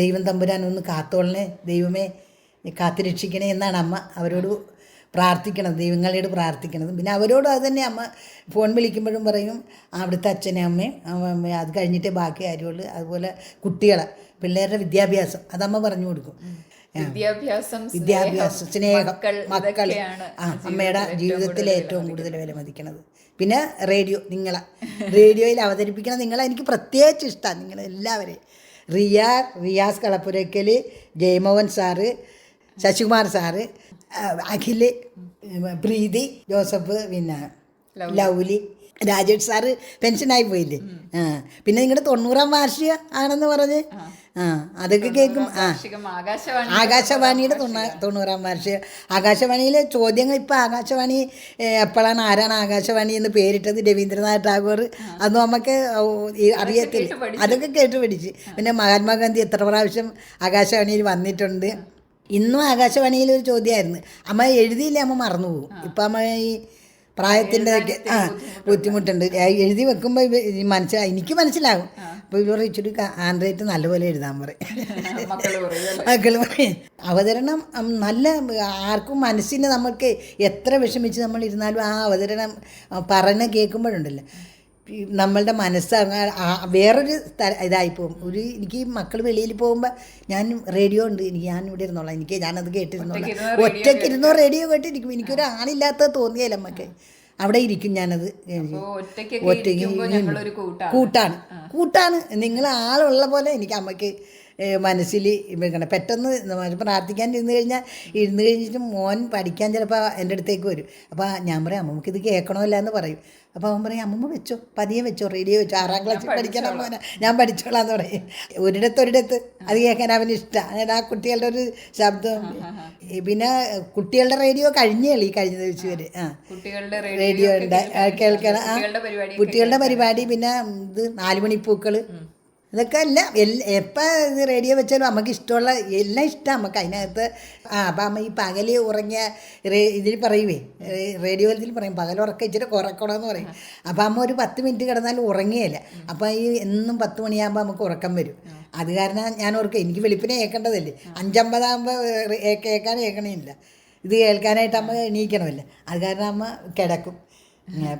ദൈവം തമ്പുരാൻ ഒന്ന് കാത്തോളനെ ദൈവമേ കാത്തിരക്ഷിക്കണേ എന്നാണ് അമ്മ അവരോട് പ്രാർത്ഥിക്കണത് ദൈവങ്ങളോട് പ്രാർത്ഥിക്കണത്. പിന്നെ അവരോട് അത് തന്നെ അമ്മ ഫോൺ വിളിക്കുമ്പോഴും പറയും അവിടുത്തെ അച്ഛനെ അമ്മയും അമ്മ അത് കഴിഞ്ഞിട്ടേ ബാക്കി കാര്യമുള്ളൂ. അതുപോലെ കുട്ടികളെ പിള്ളേരുടെ വിദ്യാഭ്യാസം അതമ്മ പറഞ്ഞു കൊടുക്കും. വിദ്യാഭ്യാസം വിദ്യാഭ്യാസം സ്നേഹം മക്കൾ ആ അമ്മയുടെ ജീവിതത്തിൽ ഏറ്റവും കൂടുതൽ വില വിലമതിക്കണത് പിന്നെ റേഡിയോ നിങ്ങളെ. റേഡിയോയിൽ അവതരിപ്പിക്കണം നിങ്ങളെ എനിക്ക് പ്രത്യേകിച്ച് ഇഷ്ടമാണ് നിങ്ങൾ എല്ലാവരെയും. Riya Riyas Kalappurakkal Jayamohan sir Sasikumar sir Akhil Akhil Preethi Joseph പിന്നെ ലൗലി. രാജേഷ് സാറ് പെൻഷനായി പോയില്ലേ? ആ. പിന്നെ നിങ്ങളുടെ തൊണ്ണൂറാം വാർഷിക ആണെന്ന് പറഞ്ഞ്. ആ. അതൊക്കെ കേൾക്കും. ആ. ആകാശവാണിയുടെ തൊണ്ണൂ തൊണ്ണൂറാം വാർഷിക. ആകാശവാണിയിലെ ചോദ്യങ്ങൾ ഇപ്പൊ ആകാശവാണി എപ്പോഴാണ് ആരാണ് ആകാശവാണി എന്ന് പേരിട്ടത് രവീന്ദ്രനാഥ് ടാഗോർ. അത് നമുക്ക് അറിയത്തില്ല. അതൊക്കെ കേട്ട് പഠിച്ച്. പിന്നെ മഹാത്മാഗാന്ധി എത്ര പ്രാവശ്യം ആകാശവാണിയിൽ വന്നിട്ടുണ്ട്? ഇന്നും ആകാശവാണിയിൽ ഒരു ചോദ്യമായിരുന്നു. അമ്മ എഴുതിയില്ലേ അമ്മ മറന്നു പോകും ഇപ്പം അമ്മ ഈ പ്രായത്തിന്റെ ആ ബുദ്ധിമുട്ടുണ്ട്. എഴുതി വെക്കുമ്പോൾ മനസ്സിലായി എനിക്ക് മനസ്സിലാകും. അപ്പോൾ ഇവർ ഇച്ചിരി ഹാൻഡ് റൈറ്റ് നല്ലപോലെ എഴുതാൻ പറയും. മക്കൾ പറയും അവതരണം നല്ല ആർക്കും മനസ്സിന് നമുക്ക് എത്ര വിഷമിച്ച് നമ്മൾ ഇരുന്നാലും ആ അവതരണം പറഞ്ഞ് കേൾക്കുമ്പോഴുണ്ടല്ലോ. നമ്മളുടെ മനസ്സ് അങ്ങ് ആ വേറൊരു സ്ഥല- ഇതായി പോകും. ഒരു എനിക്ക് മക്കൾ വെളിയിൽ പോകുമ്പോൾ ഞാൻ റേഡിയോ ഉണ്ട്. എനിക്ക് ഞാൻ ഇവിടെ ഇരുന്നോളാം. എനിക്ക് ഞാനത് കേട്ടിരുന്നോളാം. ഒറ്റയ്ക്കിരുന്ന് ഒറ്റയ്ക്ക് ഇരുന്നോ റേഡിയോ കേട്ടിരിക്കും. എനിക്കൊരു ആളില്ലാത്ത തോന്നിയല്ല നമുക്ക് അവിടെ ഇരിക്കും ഞാനത്. ഒറ്റയ്ക്ക് കൂട്ടാണ്. കൂട്ടാണ്. നിങ്ങൾ ആളുള്ള പോലെ എനിക്ക് അമ്മയ്ക്ക് മനസ്സിൽ വെക്കണം. പെട്ടെന്ന് പ്രാർത്ഥിക്കാൻ ഇരുന്ന് കഴിഞ്ഞാൽ ഇരുന്ന് കഴിഞ്ഞിട്ട് മോൻ പഠിക്കാൻ ചിലപ്പോൾ എന്റെ അടുത്തേക്ക് വരും. അപ്പോൾ ഞാൻ പറയും അമ്മമ്മക്ക് ഇത് കേൾക്കണമല്ല എന്ന് പറയും. അപ്പോൾ അവൻ പറയും അമ്മമ്മ വെച്ചോ പതിയെ വെച്ചോ റേഡിയോ വെച്ചോ ആറാം ക്ലാസ്സിൽ പഠിക്കണം മോനെ ഞാൻ പഠിച്ചോളാം എന്ന് പറയും. ഒരിടത്ത് ഒരിടത്ത് അത് കേൾക്കാൻ അവന് ഇഷ്ടമാണ് ആ കുട്ടികളുടെ ഒരു ശബ്ദം. പിന്നെ കുട്ടികളുടെ റേഡിയോ കഴിഞ്ഞേ ഈ കഴിഞ്ഞ ദിവസം വരെ. ആ. കുട്ടികളുടെ റേഡിയോ ഉണ്ട് കേൾക്കണം. കുട്ടികളുടെ പരിപാടി പിന്നെ ഇത് നാലുമണിപ്പൂക്കൾ ഇതൊക്കെ അല്ല എപ്പോൾ ഇത് റേഡിയോ വെച്ചാലും നമുക്ക് ഇഷ്ടമുള്ള എല്ലാം ഇഷ്ടമാണ് നമുക്ക് അതിനകത്ത് ആ അപ്പം അമ്മ ഈ പകൽ ഉറങ്ങിയ റേ ഇതിൽ പറയുവേ റേ- റേഡിയോ ഇതിൽ പറയും പകൽ ഉറക്കം ഇച്ചിരി കുറക്കണമെന്ന് പറയും. അപ്പം അമ്മ ഒരു പത്ത് മിനിറ്റ് കിടന്നാൽ ഉറങ്ങിയല്ല അപ്പം ഈ എന്നും പത്ത് മണിയാകുമ്പോൾ നമുക്ക് ഉറക്കം വരും. അത് കാരണം ഞാൻ ഓർക്കും എനിക്ക് വെളുപ്പിനെ കേൾക്കേണ്ടതല്ലേ അഞ്ചമ്പതാകുമ്പോൾ കേൾക്കാൻ ഇല്ല ഇത് കേൾക്കാനായിട്ട് അമ്മ എണീക്കണമല്ലോ? അത് കാരണം അമ്മ കിടക്കും.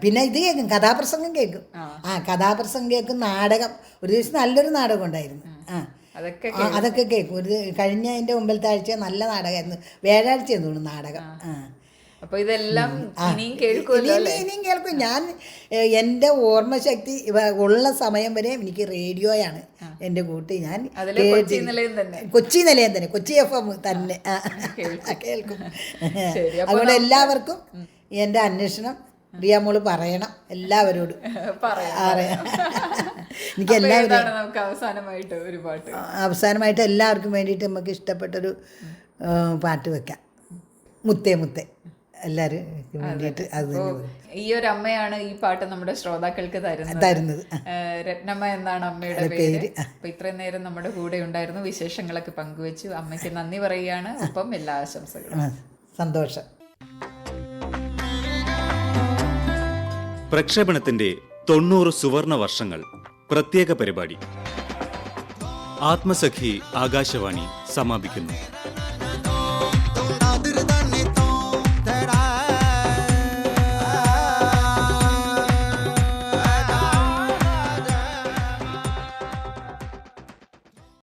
പിന്നെ ഇത് കേൾക്കും കഥാപ്രസംഗം കേൾക്കും ആ. കഥാപ്രസംഗം കേൾക്കും നാടകം. ഒരു ദിവസം നല്ലൊരു നാടകം ഉണ്ടായിരുന്നു. ആ. അതൊക്കെ അതൊക്കെ കേൾക്കും ഒരു കഴിഞ്ഞ അതിന്റെ മുമ്പിലത്തെ ആഴ്ച നല്ല നാടകമായിരുന്നു. വ്യാഴാഴ്ച തോന്നുന്നു നാടകം. ആ. അപ്പൊ ഇതെല്ലാം ഇനിയും കേൾക്കും ഇനിയും കേൾക്കും. ഞാൻ എന്റെ ഓർമ്മ ശക്തി ഉള്ള സമയം വരെ എനിക്ക് റേഡിയോയാണ് എന്റെ കൂട്ട്. ഞാൻ കൊച്ചി നിലയം തന്നെ. കൊച്ചി നിലയം തന്നെ. കൊച്ചി എഫ് എം തന്നെ. കേൾക്കും. അതുകൊണ്ട് എല്ലാവർക്കും എന്റെ അന്വേഷണം റിയാമോൾ പറയണം എല്ലാവരോടും. പറയാം അറിയാം എനിക്ക് എല്ലാവരും നമുക്ക് അവസാനമായിട്ട് ഒരു പാട്ട്? അവസാനമായിട്ട് എല്ലാവർക്കും വേണ്ടിയിട്ട് നമുക്ക് ഇഷ്ടപ്പെട്ടൊരു പാട്ട് വെക്കാം. മുത്തേ മുത്തേ. എല്ലാവരും വേണ്ടിയിട്ട് അത്. ഈ ഒരു അമ്മയാണ് ഈ പാട്ട് നമ്മുടെ ശ്രോതാക്കൾക്ക് തരുന്നത്. തരുന്നത്. രത്നമ്മ എന്നാണ് അമ്മയുടെ പേര്. അപ്പൊ ഇത്രയും നേരം നമ്മുടെ കൂടെ ഉണ്ടായിരുന്നു വിശേഷങ്ങളൊക്കെ പങ്കുവെച്ചു. അമ്മയ്ക്ക് നന്ദി പറയുകയാണ്. ഒപ്പം എല്ലാ ആശംസകളും. സന്തോഷം. പ്രക്ഷേപണത്തിന്റെ തൊണ്ണൂറ് സുവർണ വർഷങ്ങൾ. പ്രത്യേക പരിപാടി. ആത്മസഖി ആകാശവാണി സമാപിക്കുന്നു.